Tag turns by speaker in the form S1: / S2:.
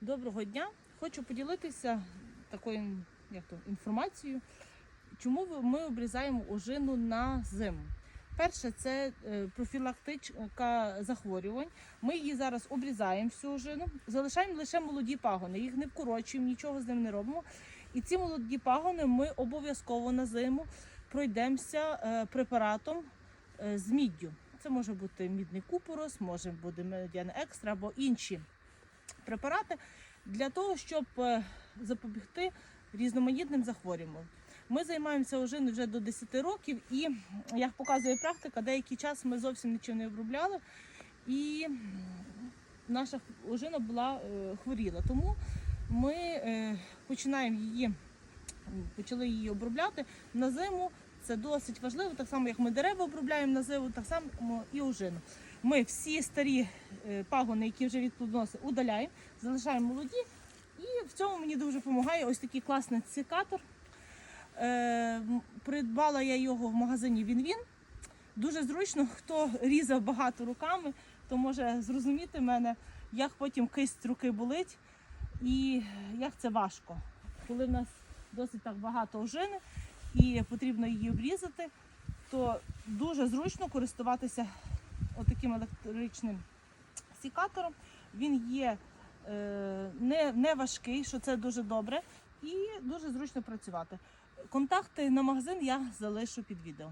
S1: Доброго дня! Хочу поділитися такою як то, інформацією, чому ми обрізаємо ожину на зиму. Перше, це е, профілактичка захворювань. Ми її зараз обрізаємо всю ожину, залишаємо лише молоді пагони, їх не вкорочуємо, нічого з ним не робимо. І ці молоді пагони ми обов'язково на зиму пройдемося е, препаратом е, з міддю. Це може бути мідний купорос, може бути медіан екстра або інші препарати для того, щоб е, запобігти різноманітним захворюванням. Ми займаємося ожиною вже до 10 років, і як показує практика, деякий час ми зовсім нічого не обробляли, і наша ожина була е, хворіла. Тому ми е, починаємо її, почали її обробляти на зиму. Це досить важливо, так само як ми дерева обробляємо на зиму, так само і ожину. Ми всі старі е, пагони, які вже від плодоноси, удаляємо, залишаємо молоді. І в цьому мені дуже допомагає ось такий класний цикатор. Е, придбала я його в магазині Він-Він. Дуже зручно, хто різав багато руками, то може зрозуміти мене, як потім кисть руки болить і як це важко. Коли в нас досить так багато ожини і потрібно її обрізати, то дуже зручно користуватися отаким електричним сікатором. Він є е, не, не важкий, що це дуже добре, і дуже зручно працювати. Контакти на магазин я залишу під відео.